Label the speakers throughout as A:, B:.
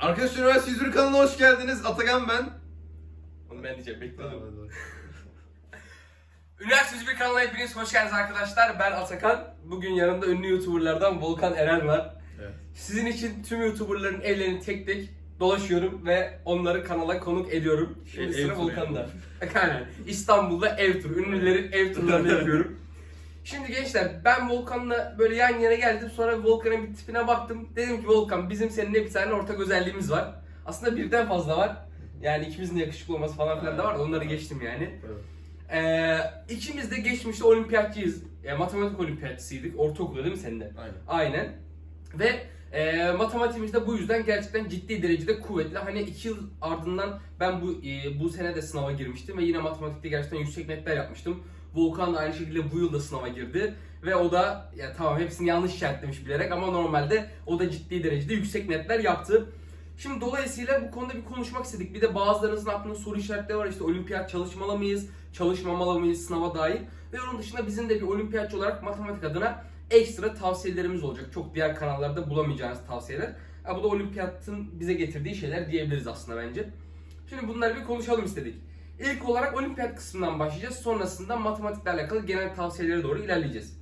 A: Arkadaşlar Üniversite 101 kanalına hoş geldiniz. Atakan ben.
B: Onu ben diyeceğim bekledim. Üniversite 101 kanalına hepiniz hoş geldiniz arkadaşlar. Ben Atakan. Bugün yanımda ünlü YouTuberlardan Volkan Eren var.
A: Evet.
B: Sizin için tüm YouTuberların evlerini tek tek dolaşıyorum ve onları kanala konuk ediyorum. Şimdi
A: E, ev
B: sıra
A: turu
B: Volkan'da. Aynen. İstanbul'da ev turu. Ünlülerin ev turlarını yapıyorum. Şimdi gençler ben Volkan'la böyle yan yana geldim sonra Volkan'ın bir tipine baktım. Dedim ki Volkan bizim seninle bir tane ortak özelliğimiz var. Aslında birden fazla var. Yani ikimizin de yakışıklı olması falan filan da var onları geçtim yani. Ee, ikimiz de geçmişte olimpiyatçıyız. Yani matematik olimpiyatçısıydık. Ortaokulda değil mi senin de?
A: Aynen.
B: Aynen. Ve e, matematiğimiz de bu yüzden gerçekten ciddi derecede kuvvetli. Hani iki yıl ardından ben bu e, bu sene de sınava girmiştim ve yine matematikte gerçekten yüksek netler yapmıştım. Volkan da aynı şekilde bu yıl da sınava girdi ve o da ya tamam hepsini yanlış işaretlemiş bilerek ama normalde o da ciddi derecede yüksek netler yaptı. Şimdi dolayısıyla bu konuda bir konuşmak istedik. Bir de bazılarınızın aklında soru işaretleri var. İşte olimpiyat çalışmalı mıyız, çalışmamalı mıyız sınava dair. Ve onun dışında bizim de bir olimpiyatçı olarak matematik adına ekstra tavsiyelerimiz olacak. Çok diğer kanallarda bulamayacağınız tavsiyeler. Ya bu da olimpiyatın bize getirdiği şeyler diyebiliriz aslında bence. Şimdi bunları bir konuşalım istedik. İlk olarak olimpiyat kısmından başlayacağız. Sonrasında matematikle alakalı genel tavsiyelere doğru ilerleyeceğiz.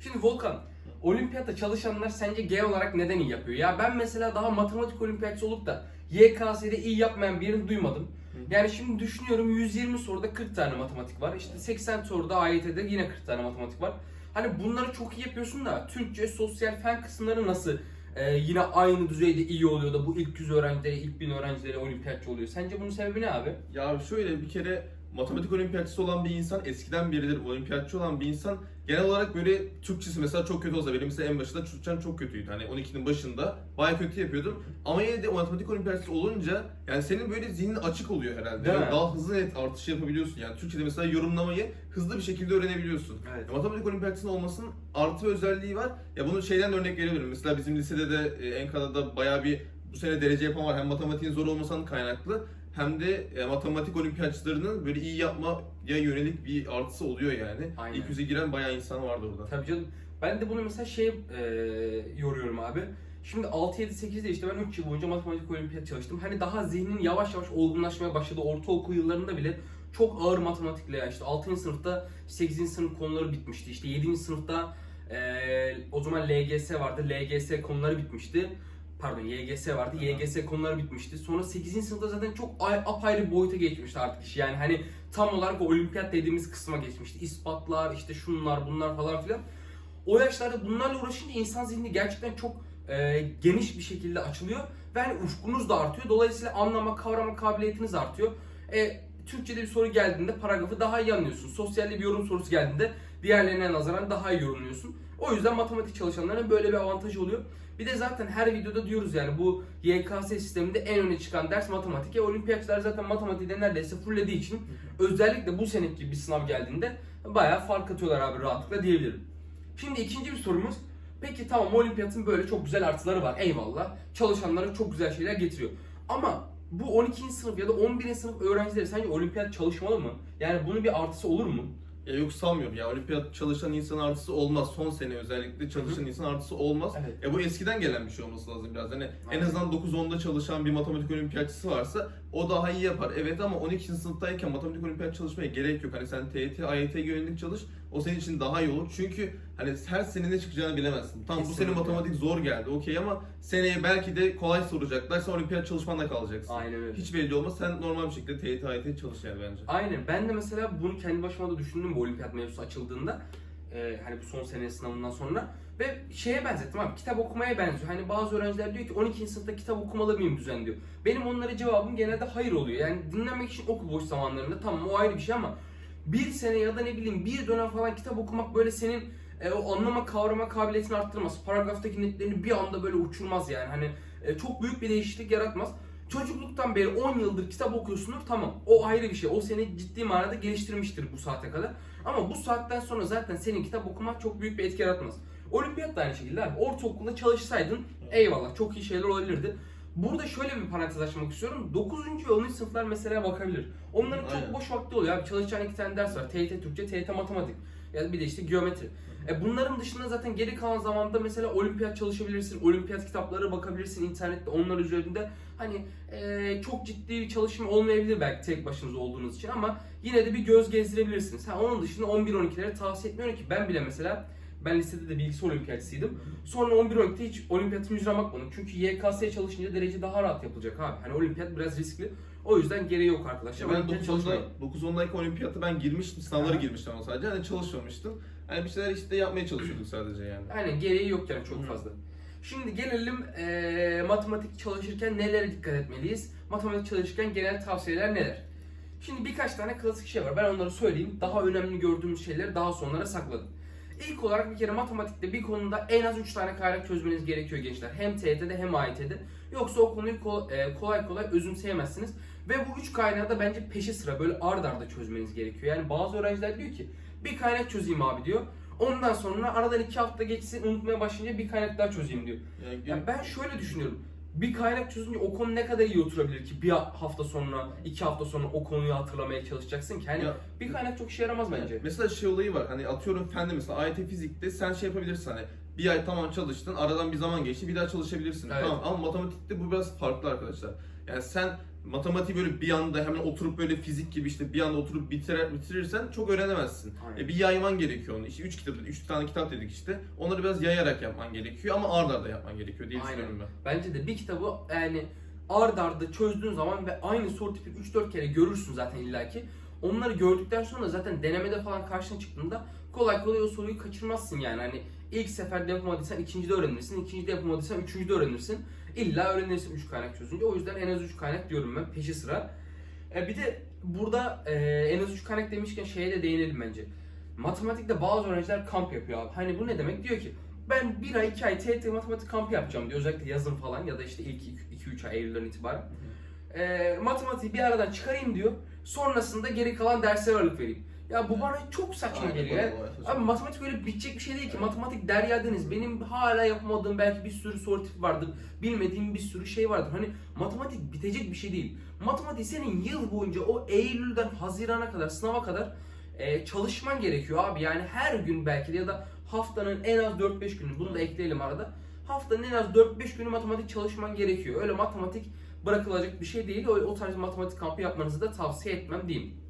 B: Şimdi Volkan, olimpiyatta çalışanlar sence genel olarak neden iyi yapıyor? Ya ben mesela daha matematik olimpiyatçısı olup da YKS'de iyi yapmayan birini duymadım. Yani şimdi düşünüyorum 120 soruda 40 tane matematik var. İşte 80 soruda AYT'de yine 40 tane matematik var. Hani bunları çok iyi yapıyorsun da Türkçe, sosyal fen kısımları nasıl e, yine aynı düzeyde iyi oluyor da bu ilk yüz öğrencileri, ilk bin öğrencileri olimpiyatçı oluyor. Sence bunun sebebi ne abi?
A: Ya şöyle bir kere matematik olimpiyatçısı olan bir insan eskiden beridir olimpiyatçı olan bir insan genel olarak böyle Türkçesi mesela çok kötü olsa benim mesela en başında Türkçem çok kötüydü. Hani 12'nin başında baya kötü yapıyordum. Ama yine de matematik olimpiyatçısı olunca yani senin böyle zihnin açık oluyor herhalde.
B: Değil
A: Yani
B: mi?
A: daha hızlı net artışı yapabiliyorsun. Yani Türkçede mesela yorumlamayı hızlı bir şekilde öğrenebiliyorsun.
B: Evet.
A: Ya Matematik olimpiyatçısının olmasının artı özelliği var. Ya bunu şeyden de örnek verebilirim. Mesela bizim lisede de e, Enkala'da bayağı bir bu sene derece yapan var. Hem matematiğin zor olmasından kaynaklı hem de e, matematik olimpiyatçılarının böyle iyi yapmaya yönelik bir artısı oluyor yani.
B: Aynen.
A: İlk yüze giren bayağı insan vardı orada.
B: Tabii canım. Ben de bunu mesela şey e, yoruyorum abi. Şimdi 6 7 8'de işte ben 3 yıl boyunca matematik olimpiyat çalıştım. Hani daha zihnin yavaş yavaş olgunlaşmaya başladı. Ortaokul yıllarında bile çok ağır matematikle ya işte 6. sınıfta 8. sınıf konuları bitmişti. İşte 7. sınıfta e, o zaman LGS vardı. LGS konuları bitmişti. Pardon YGS vardı.
A: Aha.
B: YGS konuları bitmişti. Sonra 8. sınıfta zaten çok ay- apayrı boyuta geçmişti artık iş. Yani hani tam olarak o olimpiyat dediğimiz kısma geçmişti. İspatlar, işte şunlar, bunlar falan filan. O yaşlarda bunlarla uğraşınca insan zihni gerçekten çok e, geniş bir şekilde açılıyor ve hani ufkunuz da artıyor. Dolayısıyla anlama, kavrama kabiliyetiniz artıyor. E, Türkçe'de bir soru geldiğinde paragrafı daha iyi anlıyorsun. Sosyalde bir yorum sorusu geldiğinde diğerlerine nazaran daha iyi yorumluyorsun. O yüzden matematik çalışanların böyle bir avantajı oluyor. Bir de zaten her videoda diyoruz yani bu YKS sisteminde en öne çıkan ders matematik. E, olimpiyatçılar zaten matematiği neredeyse fullediği için özellikle bu seneki bir sınav geldiğinde bayağı fark atıyorlar abi rahatlıkla diyebilirim. Şimdi ikinci bir sorumuz. Peki tamam olimpiyatın böyle çok güzel artıları var eyvallah. Çalışanlara çok güzel şeyler getiriyor. Ama bu 12. sınıf ya da 11. sınıf öğrencileri sence olimpiyat çalışmalı mı? Yani bunun bir artısı olur mu?
A: Ya yok sanmıyorum ya olimpiyat çalışan insan artısı olmaz. Son sene özellikle çalışan insan artısı olmaz.
B: Evet.
A: Ya bu eskiden gelen bir şey olması lazım biraz. Hani en azından 9-10'da çalışan bir matematik olimpiyatçısı varsa o daha iyi yapar. Evet ama 12. sınıftayken matematik olimpiyat çalışmaya gerek yok. Hani sen TYT, AYT yönelik çalış. O senin için daha iyi olur. Çünkü hani her sene ne çıkacağını bilemezsin. Tamam bu sene
B: Kesinlikle.
A: matematik zor geldi okey ama seneye belki de kolay soracaklar. Sen olimpiyat çalışmanla kalacaksın.
B: Aynen öyle.
A: Hiç belli olmaz. Sen normal bir şekilde TYT, AYT çalış yani bence.
B: Aynen. Ben de mesela bunu kendi başıma da düşündüm bu olimpiyat mevzusu açıldığında. Ee, hani bu son sene sınavından sonra. Ve şeye benzettim abi, kitap okumaya benziyor. Hani bazı öğrenciler diyor ki 12. sınıfta kitap okumalı mıyım düzen diyor. Benim onlara cevabım genelde hayır oluyor. Yani dinlemek için oku boş zamanlarında tamam o ayrı bir şey ama bir sene ya da ne bileyim bir dönem falan kitap okumak böyle senin e, o anlama kavrama kabiliyetini arttırmaz. Paragraftaki netlerini bir anda böyle uçurmaz yani. Hani e, çok büyük bir değişiklik yaratmaz. Çocukluktan beri 10 yıldır kitap okuyorsundur tamam o ayrı bir şey. O seni ciddi manada geliştirmiştir bu saate kadar. Ama bu saatten sonra zaten senin kitap okumak çok büyük bir etki yaratmaz. Olimpiyat da aynı şekilde abi. Ortaokulda çalışsaydın eyvallah çok iyi şeyler olabilirdi. Burada şöyle bir parantez açmak istiyorum. 9. ve 10. sınıflar mesela bakabilir. Onların çok
A: Aynen.
B: boş vakti oluyor abi. Çalışacağın iki tane ders var. TYT Türkçe, TYT Matematik. Ya bir de işte geometri. E bunların dışında zaten geri kalan zamanda mesela olimpiyat çalışabilirsin, olimpiyat kitapları bakabilirsin internette onlar üzerinde. Hani e, çok ciddi bir çalışma olmayabilir belki tek başınıza olduğunuz için ama yine de bir göz gezdirebilirsiniz. Ha, onun dışında 11-12'lere tavsiye etmiyorum ki ben bile mesela ben lisede de bilgisi olimpiyatçısıydım. Sonra 11-12'de hiç olimpiyatın yüzüne bakmadım. Çünkü YKS'ye çalışınca derece daha rahat yapılacak abi. Hani olimpiyat biraz riskli. O yüzden gereği yok arkadaşlar.
A: ben
B: Olimpiyat çalışmayın.
A: 9-10'da 9-10'daki olimpiyata ben girmiştim, sınavlara girmiştim ama sadece hani çalışmamıştım. Hani bir şeyler işte yapmaya çalışıyorduk sadece yani.
B: Aynen gereği yok yani çok
A: Hı.
B: fazla. Şimdi gelelim eee, matematik çalışırken nelere dikkat etmeliyiz? Matematik çalışırken genel tavsiyeler neler? Şimdi birkaç tane klasik şey var. Ben onları söyleyeyim. Daha önemli gördüğümüz şeyleri daha sonlara sakladım. İlk olarak bir kere matematikte bir konuda en az 3 tane kaynak çözmeniz gerekiyor gençler. Hem TYT'de hem AYT'de. Yoksa o konuyu ko- e, kolay kolay özümseyemezsiniz. Ve bu 3 kaynağı da bence peşi sıra böyle ard arda çözmeniz gerekiyor. Yani bazı öğrenciler diyor ki bir kaynak çözeyim abi diyor. Ondan sonra aradan 2 hafta geçsin unutmaya başlayınca bir kaynak daha çözeyim diyor.
A: Yani
B: Ya ben şöyle düşünüyorum. Bir kaynak çözünce o konu ne kadar iyi oturabilir ki bir hafta sonra, iki hafta sonra o konuyu hatırlamaya çalışacaksın ki. Hani
A: Ya-
B: bir kaynak çok işe yaramaz bence.
A: Mesela şey olayı var hani atıyorum fende mesela AYT fizikte sen şey yapabilirsin hani bir ay tamam çalıştın aradan bir zaman geçti bir daha çalışabilirsin
B: Evet.
A: tamam ama matematikte bu biraz farklı arkadaşlar. Yani sen matematiği böyle bir anda hemen oturup böyle fizik gibi işte bir anda oturup bitirir, bitirirsen çok öğrenemezsin.
B: Aynen.
A: E, bir yayman gerekiyor onu. İşte 3 kitap, 3 tane kitap dedik işte. Onları biraz yayarak yapman gerekiyor ama ard arda yapman gerekiyor diye
B: Aynen.
A: düşünüyorum ben.
B: Bence de bir kitabı yani ard arda çözdüğün zaman ve aynı soru tipi 3-4 kere görürsün zaten illaki. Onları gördükten sonra zaten denemede falan karşına çıktığında kolay kolay o soruyu kaçırmazsın yani. Hani ilk seferde yapamadıysan ikincide öğrenirsin, ikincide yapamadıysan üçüncüde öğrenirsin. İlla öğrenirsin 3 kaynak çözünce. O yüzden en az 3 kaynak diyorum ben peşi sıra. E bir de burada e, en az 3 kaynak demişken şeye de değinelim bence. Matematikte bazı öğrenciler kamp yapıyor abi. Hani bu ne demek? Diyor ki ben bir ay iki ay TYT matematik kampı yapacağım diyor. Özellikle yazın falan ya da işte ilk 2-3 ay Eylül'den itibaren. E, matematiği bir aradan çıkarayım diyor. Sonrasında geri kalan derslere ağırlık vereyim. Ya bu bana çok saçma
A: Aynen,
B: geliyor. Abi matematik öyle bitecek bir şey değil ki. Matematik derya deniz. Benim hala yapamadığım belki bir sürü soru tipi vardır. Bilmediğim bir sürü şey vardır. Hani matematik bitecek bir şey değil. Matematik senin yıl boyunca o Eylül'den Haziran'a kadar sınava kadar e, çalışman gerekiyor abi. Yani her gün belki de ya da haftanın en az 4-5 günü bunu da ekleyelim arada. Haftanın en az 4-5 günü matematik çalışman gerekiyor. Öyle matematik bırakılacak bir şey değil. O, o tarz matematik kampı yapmanızı da tavsiye etmem diyeyim.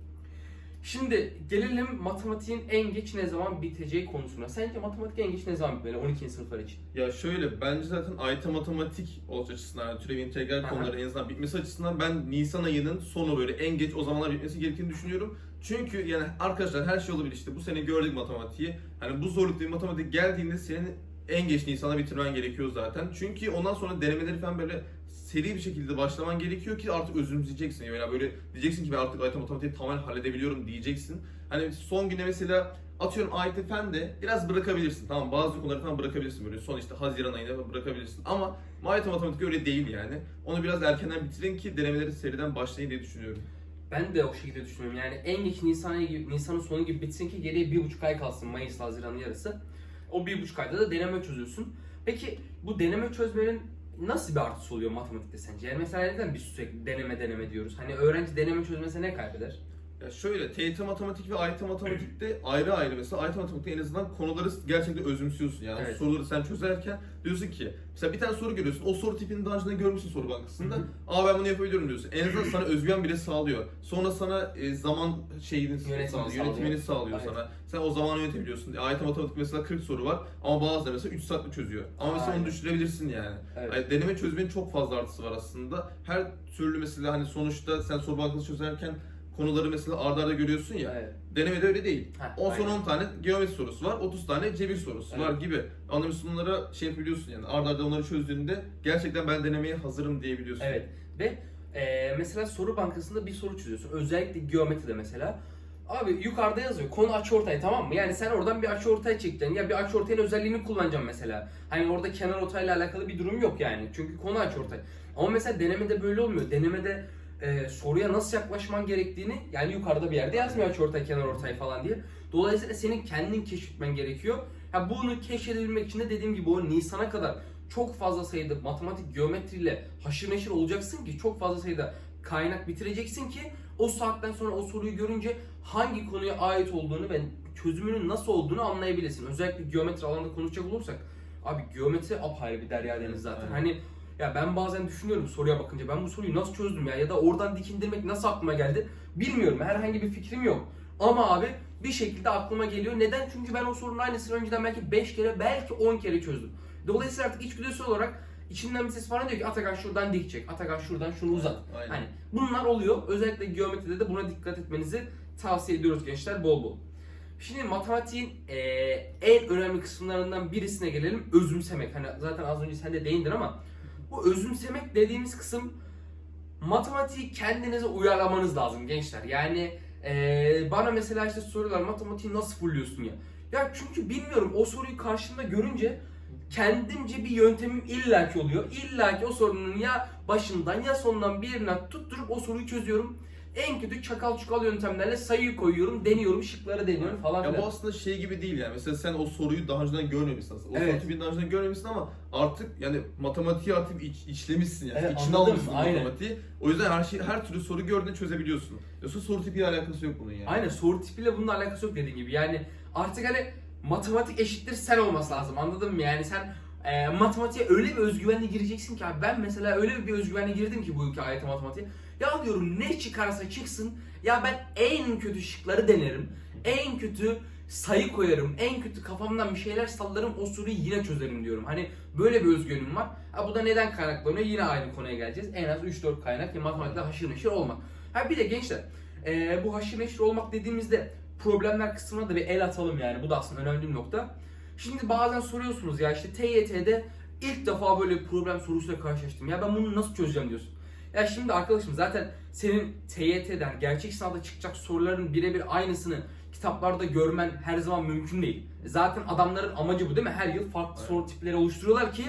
B: Şimdi gelelim matematiğin en geç ne zaman biteceği konusuna. Sence matematik en geç ne zaman bitmeli 12. sınıflar için?
A: Ya şöyle bence zaten AYT matematik olacak açısından yani türev integral
B: Aha.
A: konuları en azından bitmesi açısından ben Nisan ayının sonu böyle en geç o zamanlar bitmesi gerektiğini düşünüyorum. Çünkü yani arkadaşlar her şey olabilir işte bu sene gördük matematiği. Hani bu zorlukta bir matematik geldiğinde senin en geç Nisan'a bitirmen gerekiyor zaten. Çünkü ondan sonra denemeleri falan böyle seri bir şekilde başlaman gerekiyor ki artık özümseyeceksin. Yani böyle diyeceksin ki ben artık AYT matematiği tamamen halledebiliyorum diyeceksin. Hani son güne mesela atıyorum AYT fen de biraz bırakabilirsin. Tamam bazı konuları falan bırakabilirsin böyle son işte Haziran ayında bırakabilirsin. Ama AYT matematik öyle değil yani. Onu biraz erkenden bitirin ki denemeleri seriden başlayın diye düşünüyorum.
B: Ben de o şekilde düşünüyorum. Yani en geç Nisan gibi, Nisan'ın sonu gibi bitsin ki geriye bir buçuk ay kalsın Mayıs Haziran'ın yarısı. O bir buçuk ayda da deneme çözüyorsun. Peki bu deneme çözmenin nasıl bir artısı oluyor matematikte sence? Yani mesela neden biz sürekli deneme deneme diyoruz? Hani öğrenci deneme çözmese ne kaybeder?
A: Ya şöyle TYT matematik ve AYT matematikte ayrı ayrı mesela AYT matematikte en azından konuları gerçekten özümsüyorsun. Yani
B: Evet.
A: soruları sen çözerken diyorsun ki mesela bir tane soru görüyorsun. O soru tipini daha önceden görmüşsün soru bankasında. Aa ben bunu yapabiliyorum diyorsun. En azından sana özgüven bile sağlıyor. Sonra sana e, zaman şeyini
B: Yönetimini
A: sağlıyor,
B: sağlıyor.
A: yönetimini sağlıyor
B: Evet.
A: sana. Sen o zamanı yönetebiliyorsun. AYT matematik mesela 40 soru var ama bazıları mesela 3 saatte çözüyor. Ama mesela
B: Aynen.
A: onu düşürebilirsin yani.
B: Evet.
A: Yani deneme çözmenin çok fazla artısı var aslında. Her türlü mesela hani sonuçta sen soru bankası çözerken konuları mesela arda arda görüyorsun ya.
B: Evet.
A: Denemede öyle değil.
B: Heh,
A: 10 son
B: aynen.
A: 10 tane geometri sorusu var, 30 tane cebir sorusu var
B: Evet.
A: gibi. Anlamışsın bunlara şey yapabiliyorsun yani. Arda arda onları çözdüğünde gerçekten ben denemeye hazırım diyebiliyorsun.
B: Evet ve e, mesela soru bankasında bir soru çözüyorsun. Özellikle geometride mesela. Abi yukarıda yazıyor konu açıortay tamam mı? Yani sen oradan bir açıortay çekeceksin ya bir açıortayın özelliğini kullanacaksın mesela. Hani orada kenar ortayla alakalı bir durum yok yani. Çünkü konu açıortay. Ama mesela denemede böyle olmuyor. Denemede e, soruya nasıl yaklaşman gerektiğini yani yukarıda bir yerde yazmıyor açıortay, kenar ortay falan diye. Dolayısıyla senin kendin keşfetmen gerekiyor. Ha bunu keşfedebilmek için de dediğim gibi o Nisan'a kadar çok fazla sayıda matematik geometriyle haşır neşir olacaksın ki çok fazla sayıda kaynak bitireceksin ki o saatten sonra o soruyu görünce hangi konuya ait olduğunu ve çözümünün nasıl olduğunu anlayabilirsin. Özellikle geometri alanında konuşacak olursak abi geometri apayrı bir derya deniz zaten.
A: Aynen.
B: Hani ya ben bazen düşünüyorum soruya bakınca ben bu soruyu nasıl çözdüm ya ya da oradan dikindirmek nasıl aklıma geldi bilmiyorum. Herhangi bir fikrim yok. Ama abi bir şekilde aklıma geliyor. Neden? Çünkü ben o sorunun aynısını önceden belki 5 kere belki 10 kere çözdüm. Dolayısıyla artık içgüdüsel olarak içimden bir ses bana diyor ki Atakan şuradan dik çek, Atakan şuradan şunu uzat.
A: Aynen.
B: Hani bunlar oluyor. Özellikle geometride de buna dikkat etmenizi tavsiye ediyoruz gençler bol bol. Şimdi matematiğin eee, en önemli kısımlarından birisine gelelim. Özümsemek. Hani zaten az önce sen de değindin ama bu özümsemek dediğimiz kısım matematiği kendinize uyarlamanız lazım gençler. Yani eee, bana mesela işte soruyorlar matematiği nasıl fulluyorsun ya? Ya çünkü bilmiyorum o soruyu karşımda görünce kendimce bir yöntemim illaki oluyor. İllaki o sorunun ya başından ya sonundan birine tutturup o soruyu çözüyorum. En kötü çakal çukal yöntemlerle sayıyı koyuyorum, deniyorum, şıkları deniyorum falan
A: Ya
B: filan.
A: bu aslında şey gibi değil yani. Mesela sen o soruyu daha önceden görmemişsin aslında. O
B: Evet.
A: soru tipini daha önceden görmemişsin ama artık yani matematiği artık iç, işlemişsin yani.
B: Evet,
A: İçine
B: anladım,
A: almışsın
B: aynen.
A: matematiği. O yüzden her şey her türlü soru gördüğünde çözebiliyorsun. Yoksa soru tipiyle alakası yok bunun yani.
B: Aynen soru tipiyle bunun alakası yok dediğin gibi. Yani artık hani matematik eşittir sen olması lazım anladın mı? Yani sen e, matematiğe öyle bir özgüvenle gireceksin ki abi ben mesela öyle bir özgüvenle girdim ki bu ülke ayeti matematiğe. Ya diyorum ne çıkarsa çıksın ya ben en kötü şıkları denerim. En kötü sayı koyarım. En kötü kafamdan bir şeyler sallarım o soruyu yine çözerim diyorum. Hani böyle bir özgüvenim var. Ha, bu da neden kaynaklanıyor? Yine aynı konuya geleceğiz. En az 3-4 kaynak ve matematikte haşır neşir olmak. Ha bir de gençler ee, bu haşır neşir olmak dediğimizde problemler kısmına da bir el atalım yani. Bu da aslında önemli bir nokta. Şimdi bazen soruyorsunuz ya işte TYT'de ilk defa böyle bir problem sorusuyla karşılaştım. Ya ben bunu nasıl çözeceğim diyorsun. Ya şimdi arkadaşım zaten senin TYT'den gerçek sınavda çıkacak soruların birebir aynısını kitaplarda görmen her zaman mümkün değil. Zaten adamların amacı bu değil mi? Her yıl farklı
A: Evet.
B: soru tipleri oluşturuyorlar ki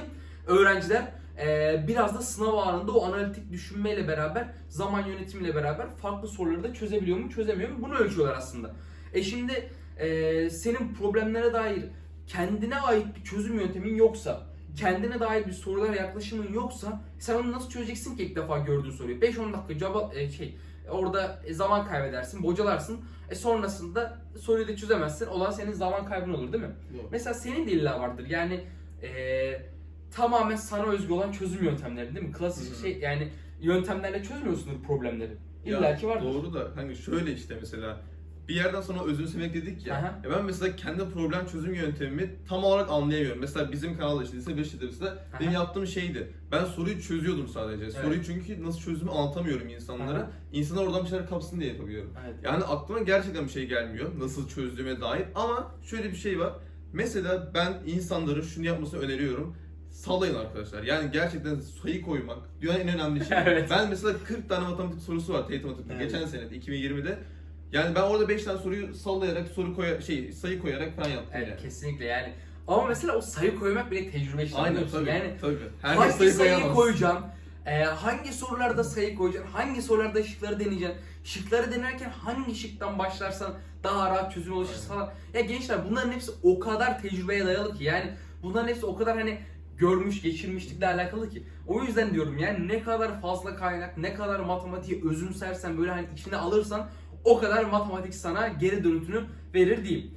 B: öğrenciler eee, biraz da sınav anında o analitik düşünmeyle beraber, zaman yönetimiyle beraber farklı soruları da çözebiliyor mu, çözemiyor mu? Bunu ölçüyorlar aslında. E şimdi eee, senin problemlere dair kendine ait bir çözüm yöntemin yoksa, kendine dair bir sorulara yaklaşımın yoksa sen onu nasıl çözeceksin ki ilk defa gördüğün soruyu? 5-10 dakika cevap e, şey orada e, zaman kaybedersin, bocalarsın. E sonrasında soruyu da çözemezsin. Olan senin zaman kaybın olur değil mi?
A: Doğru.
B: Mesela senin de illa vardır. Yani eee, tamamen sana özgü olan çözüm yöntemleri değil mi? Klasik
A: Hı hı.
B: şey yani yöntemlerle çözmüyorsundur problemleri. İlla ki vardır.
A: Doğru da hani şöyle işte mesela bir yerden sonra özümsemek dedik ya.
B: Aha.
A: ya ben mesela kendi problem çözüm yöntemimi tam olarak anlayamıyorum. Mesela bizim kanalda işte lise 5 mesela benim yaptığım şeydi. Ben soruyu çözüyordum sadece. Soruyu çünkü nasıl çözdüğümü anlatamıyorum insanlara.
B: Aha.
A: İnsanlar oradan bir şeyler kapsın diye yapabiliyorum.
B: Evet.
A: Yani aklıma gerçekten bir şey gelmiyor nasıl çözdüğüme dair ama şöyle bir şey var. Mesela ben insanların şunu yapmasını öneriyorum. Sallayın arkadaşlar. Yani gerçekten sayı koymak dünyanın en önemli şeyi.
B: Evet.
A: Ben mesela 40 tane matematik sorusu var TYT matematikte
B: Evet.
A: geçen sene 2020'de. Yani ben orada 5 tane soruyu sallayarak soru koya şey sayı koyarak falan yaptım
B: Evet
A: yani.
B: kesinlikle yani. Ama mesela o sayı koymak bile tecrübe işi
A: Aynen tabii.
B: Yani
A: tabii. Herkes
B: hangi
A: sayı koyamaz.
B: koyacağım? e, hangi sorularda sayı koyacaksın? Hangi sorularda şıkları deneyeceksin? Şıkları denerken hangi şıktan başlarsan daha rahat çözüm ulaşırsın falan. Ya gençler bunların hepsi o kadar tecrübeye dayalı ki yani bunların hepsi o kadar hani görmüş geçirmişlikle alakalı ki. O yüzden diyorum yani ne kadar fazla kaynak, ne kadar matematiği özümsersen böyle hani içine alırsan o kadar matematik sana geri dönütünü verir diyeyim.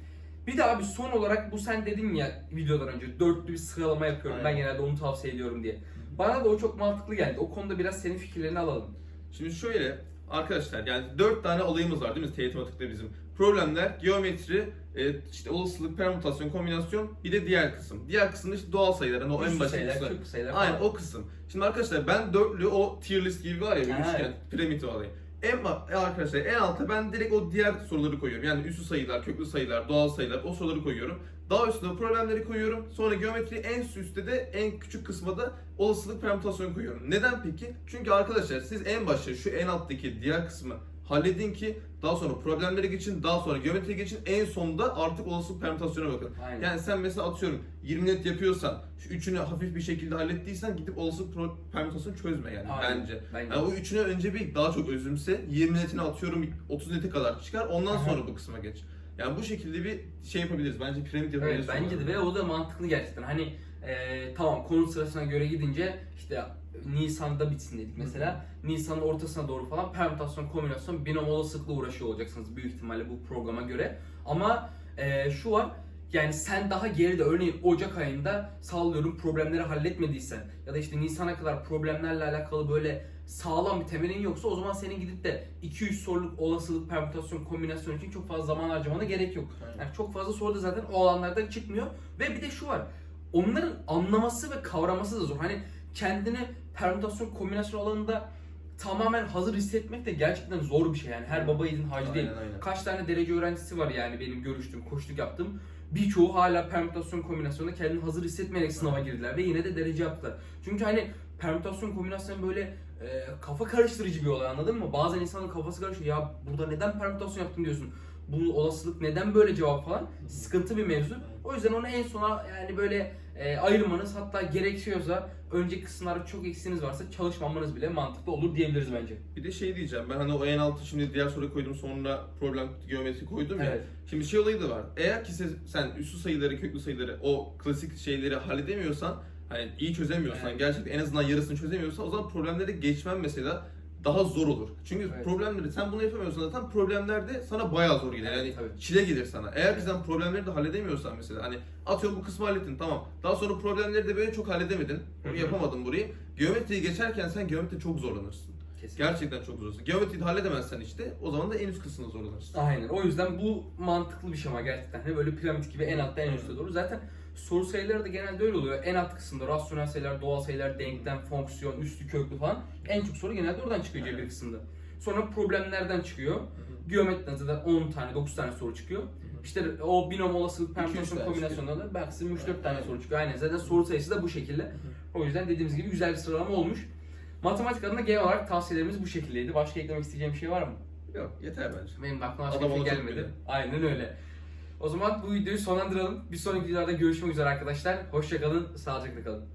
B: Bir de abi son olarak bu sen dedin ya videodan önce dörtlü bir sıralama yapıyorum. Ben
A: Aynen.
B: genelde onu tavsiye ediyorum diye. Bana da o çok mantıklı geldi. O konuda biraz senin fikirlerini alalım.
A: Şimdi şöyle arkadaşlar yani 4 tane olayımız var değil mi TYT matematikte bizim? Problemler, geometri, e, işte olasılık, permütasyon, kombinasyon bir de diğer kısım. Diğer kısımda işte doğal sayılar hani o en basit
B: sayılar,
A: kısım.
B: sayılar
A: Aynen o kısım. Şimdi arkadaşlar ben dörtlü o tier list gibi var ya
B: Ha,
A: üçgen, piramit olayı. En e, arkadaşlar en alta ben direkt o diğer soruları koyuyorum. Yani üstü sayılar, köklü sayılar, doğal sayılar o soruları koyuyorum. Daha üstüne problemleri koyuyorum. Sonra geometri en üstte de en küçük kısma da olasılık permütasyon koyuyorum. Neden peki? Çünkü arkadaşlar siz en başta şu en alttaki diğer kısmı halledin ki daha sonra problemlere geçin, daha sonra geometriye geçin. En sonunda artık olasılık permütasyona bakın.
B: Aynen.
A: Yani sen mesela atıyorum 20 net yapıyorsan şu üçünü hafif bir şekilde hallettiysen gidip pro- permütasyonu çözme yani
B: Aynen.
A: bence.
B: Bence.
A: Yani o üçüne önce bir daha çok özümse 20 netini atıyorum 30 nete kadar çıkar ondan
B: Aha.
A: sonra bu kısma geç. Yani bu şekilde bir şey yapabiliriz. Bence piramit
B: Evet
A: yapabiliriz.
B: bence de ve o da mantıklı gerçekten. Hani e, tamam konu sırasına göre gidince işte Nisan'da bitsin dedik mesela. Nisan'ın ortasına doğru falan permütasyon, kombinasyon, binom olasılıkla uğraşıyor olacaksınız büyük ihtimalle bu programa göre. Ama e, şu var, yani sen daha geride örneğin Ocak ayında sallıyorum problemleri halletmediysen ya da işte Nisan'a kadar problemlerle alakalı böyle sağlam bir temelin yoksa o zaman senin gidip de 200 soruluk olasılık, permütasyon, kombinasyon için çok fazla zaman harcamana gerek yok. Yani çok fazla soru da zaten o alanlardan çıkmıyor. Ve bir de şu var. Onların anlaması ve kavraması da zor. Hani kendini permütasyon, kombinasyon alanında tamamen hazır hissetmek de gerçekten zor bir şey yani. Her baba yiğidin harcı değil.
A: Aynen.
B: Kaç tane derece öğrencisi var yani benim görüştüğüm, koçluk yaptığım. Birçoğu hala permütasyon kombinasyonda kendini hazır hissetmeyerek sınava girdiler ve yine de derece yaptılar. Çünkü hani permütasyon kombinasyon böyle e, kafa karıştırıcı bir olay anladın mı? Bazen insanın kafası karışıyor. Ya burada neden permütasyon yaptın diyorsun. Bu olasılık neden böyle cevap falan. Sıkıntı bir mevzu. O yüzden onu en sona yani böyle e, ayırmanız hatta gerekiyorsa önceki kısımlarda çok eksiğiniz varsa çalışmamanız bile mantıklı olur diyebiliriz bence.
A: Bir de şey diyeceğim ben hani o en altı şimdi diğer soruyu koydum sonra problem geometri koydum ya.
B: Evet.
A: Şimdi şey olayı da var. Eğer ki sen, sen üslü sayıları, köklü sayıları o klasik şeyleri halledemiyorsan hani iyi çözemiyorsan
B: Evet.
A: gerçekten en azından yarısını çözemiyorsan o zaman problemleri geçmen mesela daha zor olur. Çünkü
B: Evet.
A: problemleri sen bunu yapamıyorsan zaten problemler de sana bayağı zor gelir.
B: Evet,
A: Yani
B: tabii.
A: çile gelir sana. Eğer ki sen problemleri de halledemiyorsan mesela hani atıyorum bu kısmı hallettin tamam. Daha sonra problemleri de böyle çok halledemedin.
B: Hı.
A: yapamadın burayı. Geometriyi geçerken sen geometri çok zorlanırsın.
B: Kesinlikle.
A: Gerçekten çok zorlanırsın. Geometriyi de halledemezsen işte o zaman da en üst kısmında zorlanırsın.
B: Aynen. O yüzden bu mantıklı bir şema gerçekten. Hani böyle piramit gibi en altta en üste doğru. Zaten soru sayıları da genelde öyle oluyor. En alt kısımda rasyonel sayılar, doğal sayılar, denklem, fonksiyon, üstü köklü falan. En çok soru genelde oradan çıkıyor cebir kısmında. Sonra problemlerden çıkıyor. Geometriden zaten 10 tane, 9 tane soru çıkıyor. İşte o binom olasılık,
A: 200
B: permütasyon
A: tane
B: kombinasyonlarında da maksimum 3-4 tane
A: Aynen.
B: soru çıkıyor. Aynen zaten soru sayısı da bu şekilde. O yüzden dediğimiz gibi güzel bir sıralama olmuş. Matematik adına genel olarak tavsiyelerimiz bu şekildeydi. Başka eklemek isteyeceğim bir şey var mı?
A: Yok yeter bence.
B: Benim de aklıma başka bir şey gelmedi. Aynen öyle. O zaman bu videoyu sonlandıralım. Bir sonraki videolarda görüşmek üzere arkadaşlar. Hoşçakalın, sağlıcakla kalın.